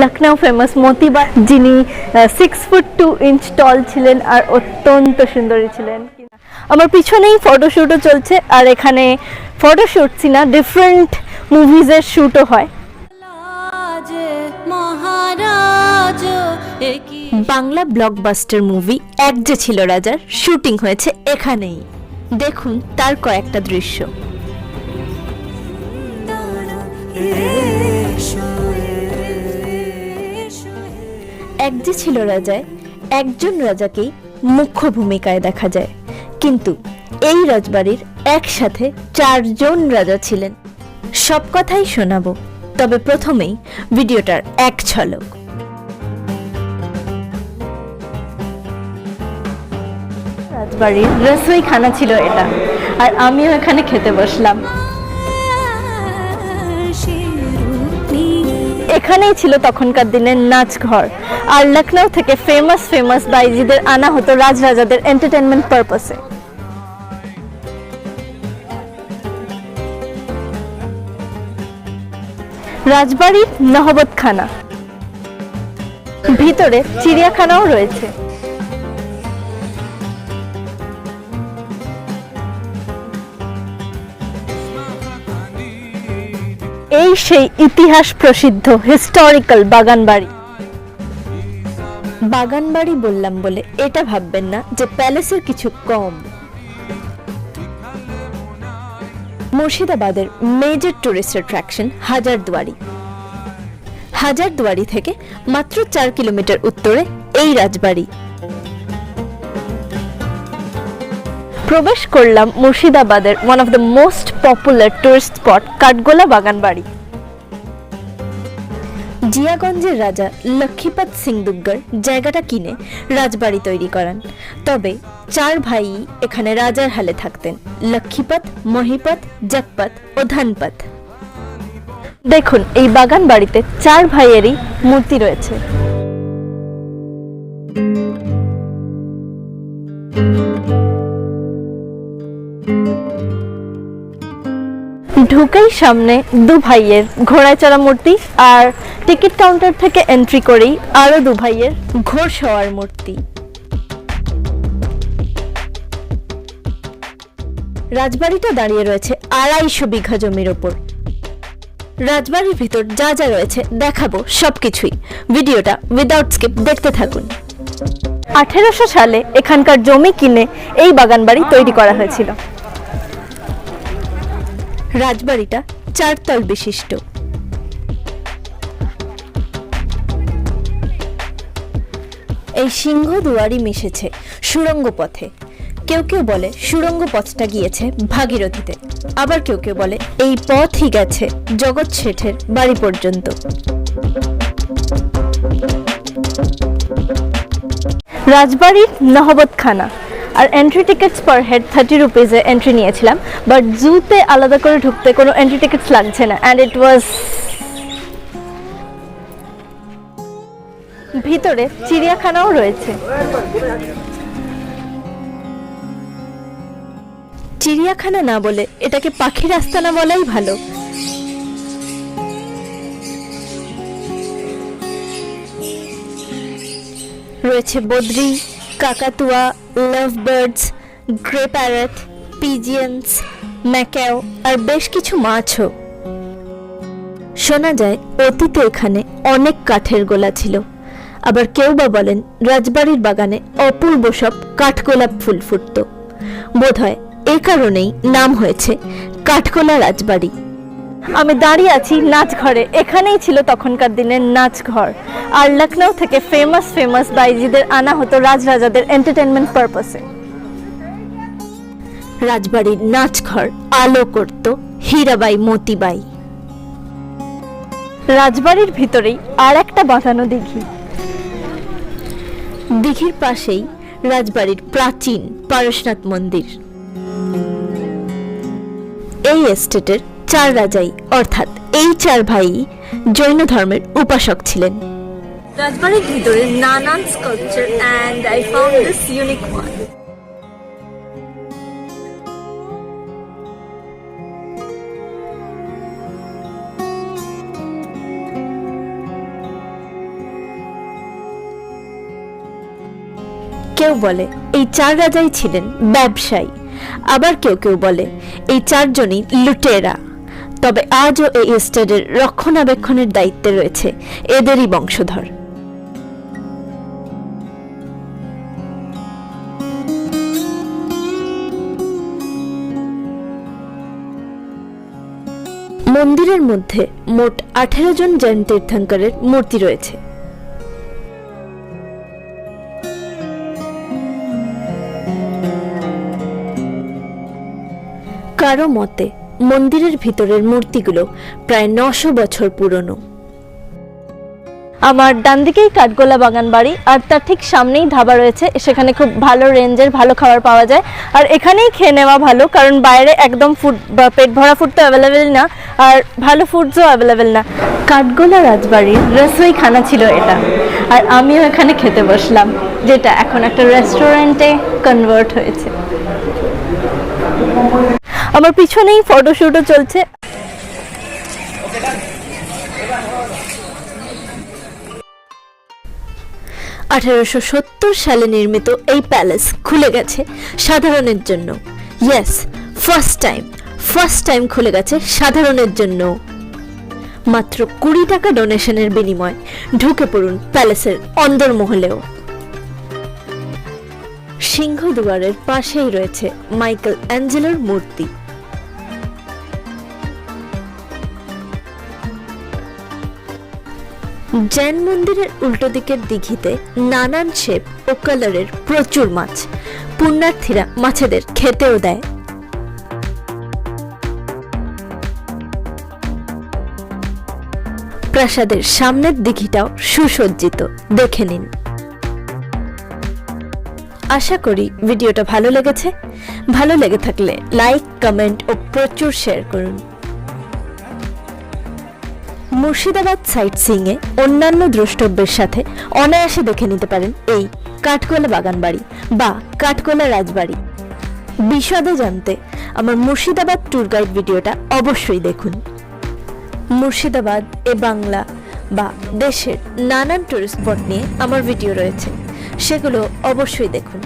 Lucknow famous মতিবা যিনি six foot two inch tall ছিলেন আর অত্যন্ত সুন্দরী ছিলেন আমার পিছনেই ফটোশ্যুটও চলছে আর এখানে ফটোশ্যুট না ডিফারেন্ট মুভিজের শ্যুটও হয় বাংলা ব্লকবাস্টার মুভি এক যে ছিল রাজার শুটিং হয়েছে এখানেই দেখুন তার কয়েকটা দৃশ্য এক যে ছিল রাজায় একজন রাজাকেই মুখ্য ভূমিকায় দেখা যায়। কিন্তু এই রাজবাড়ির একসাথে চারজন রাজা ছিলেন। সব কথাই শোনাবো, তবে প্রথমেই ভিডিওটার এক ঝলক। রাজবাড়ির রসোই খানা ছিল এটা, আর আমিও এখানে খেতে বসলাম। এখানেই ছিল তখনকার দিনের নাচ ঘর আর লখনৌ থেকে ফেমাস ফেমাস বাইজিদের আনা হতো রাজরাজাদের এন্টারটেনমেন্ট পারপাসে রাজবাড়ির নহবতখানা। ভিতরে চিড়িয়াখানাও রয়েছে। এই সেই ইতিহাস প্রসিদ্ধ হিস্টোরিক্যাল বাগানবাড়ি। বাগানবাড়ি বললাম বলে এটা ভাববেন না যে প্যালেসের কিছু কম। মুর্শিদাবাদের major tourist attraction Hazarduari. Hazarduari থেকে মাত্র চার কিলোমিটার উত্তরে এই রাজবাড়ি। প্রবেশ করলাম মুর্শিদাবাদের one of the most popular tourist spot Kathgola বাগানবাড়ি। জিয়াগঞ্জের রাজা লক্ষ্মীপত সিং দুগ্গর জায়গাটা কিনে রাজবাড়ি তৈরি করান। তবে চার ভাই এখানে রাজার হালে থাকতেন লক্ষ্মীপত মহিপাত জগপত ও ধনপত দেখুন, এই বাগান বাড়িতে চার ভাইয়েরই মূর্তি রয়েছে। ঢুকেই সামনে দু ভাইয়ের ঘোড়ায় চড়া মূর্তি আর টিকিট কাউন্টার থেকে এন্ট্রি করেই আরও দু ভাইয়ের ঘোর সওয়ার মূর্তি। রাজবাড়িটা দাঁড়িয়ে রয়েছে আড়াইশো বিঘা জমির ওপর। রাজবাড়ির ভিতর যা যা রয়েছে দেখাবো সবকিছুই। ভিডিওটা উইদাউট স্কিপ দেখতে থাকুন। আঠেরোশো সালে এখানকার জমি কিনে এই বাগানবাড়ি তৈরি করা হয়েছিল। রাজবাড়িটা চারতল বিশিষ্ট। এই সিংহ দুয়ারি মিশেছে সুড়ঙ্গ পথে। কেউ কেউ বলে সুড়ঙ্গ পথটা গিয়েছে ভাগীরথীতে। আবার কেউ কেউ বলে এই পথই গেছে জগৎ শেঠের বাড়ি পর্যন্ত। রাজবাড়ির নহবত খানা আর entry tickets per head thirty রুপিজে entry নিয়েছিলাম বাট জুতে আলাদা করে ঢুকতে কোনো এন্ট্রি টিকিটস লাগছে না অ্যান্ড ইট ওয়াজ ভিতরে চিড়িয়াখানাও রয়েছে। চিড়িয়াখানা না বলে এটাকে পাখির আস্তানা বলাই ভালো। রয়েছে বদ্রি, কাকাতুয়া love birds grey parrot pigeons macaw আর বেশ কিছু মাছও। শোনা যায়, অতীতে এখানে অনেক কাঠের গোলা ছিল। আবার কেউ বা বলেন, রাজবাড়ির বাগানে অপূর্ব সব কাঠগোলাপ ফুল ফুটত। বোধহয় এ কারণেই নাম হয়েছে কাঠগোলা রাজবাড়ি। আমি দাঁড়িয়ে আছি নাচ ঘরে এখানেই ছিল তখনকার দিনের নাচ ঘর আর লখনৌ থেকে ফেমাস ফেমাস বাইজিদের আনা হতো রাজরাজাদের এন্টারটেনমেন্ট পারপাসে রাজবাড়ির নাচ ঘর আলো করত হীরাবাই, মতিবাই। রাজবাড়ির ভিতরেই আর একটা বাঁধানো দিঘি। দিঘির পাশেই রাজবাড়ির প্রাচীন পারশনাথ মন্দির। এই এস্টেটের চার রাজাই অর্থাৎ এই চার ভাই জৈন ধর্মের উপাসক ছিলেন। রাজবাড়ির ভিতরে নানান sculpture I found this unique one কেউ বলে এই চার রাজাই ছিলেন ব্যবসায়ী। আবার কেউ কেউ বলে এই চারজনই লুটেরা। তবে আজও এই এস্টেটের রক্ষণাবেক্ষণের দায়িত্বে রয়েছে এদেরই বংশধর। মন্দিরের মধ্যে মোট আঠেরো জন জৈন তীর্থঙ্করের মূর্তি রয়েছে। কারও মতে মন্দিরের ভিতরের মূর্তিগুলো প্রায় নশো বছর পুরনো। আমার ডান দিকেই কাঠগোলা বাগান বাড়ি, আর তার ঠিক সামনেই ধাবা রয়েছে। সেখানে খুব ভালো রেঞ্জের ভালো খাবার পাওয়া যায়। আর এখানেই খেয়ে নেওয়া ভালো, কারণ বাইরে একদম ফুড বা পেট ভরা ফুড তো অ্যাভেলেবেল না, আর ভালো ফুডসও অ্যাভেলেবেল না। কাঠগোলা রাজবাড়ির রসোই খানা ছিল এটা, আর আমিও এখানে খেতে বসলাম, যেটা এখন একটা রেস্টুরেন্টে কনভার্ট হয়েছে। আমার পিছনেই ফটোশুটও চলছে। আঠারোশো সত্তর সালে নির্মিত এই প্যালেস খুলে গেছে সাধারণের জন্য। Yes first time first time খুলে গেছে সাধারণের জন্য। মাত্র কুড়ি টাকা ডোনেশনের বিনিময় ঢুকে পড়ুন প্যালেসের অন্দরমহলেও। সিংহদুয়ারের পাশেই রয়েছে মাইকেল অ্যাঞ্জেলোর মূর্তি। জৈন মন্দিরের উল্টো দিকের দিঘিতে নানান শেপ ও কালারের প্রচুর মাছ। পুণ্যার্থীরা মাছেদের খেতেও দেয়। প্রাসাদের সামনের দিঘিটাও সুসজ্জিত। দেখে নিন। আশা করি ভিডিওটা ভালো লেগেছে। ভালো লেগে থাকলে লাইক, কমেন্ট ও প্রচুর শেয়ার করুন। মুর্শিদাবাদ সাইট সিংয়ে অন্যান্য দ্রষ্টব্যের সাথে অনায়াসে দেখে নিতে পারেন এই কাঠগোলা বাগান বাড়ি বা কাঠগোলা রাজবাড়ি। বিশদে জানতে আমার মুর্শিদাবাদ ট্যুর গাইড ভিডিওটা অবশ্যই দেখুন। মুর্শিদাবাদ এ বাংলা বা দেশের নানান টুরিস্ট স্পট নিয়ে আমার ভিডিও রয়েছে। সেগুলো অবশ্যই দেখুন।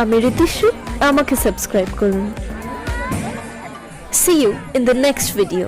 আমি ঋতুশ্রী আমাকে সাবস্ক্রাইব করুন। See you in the next video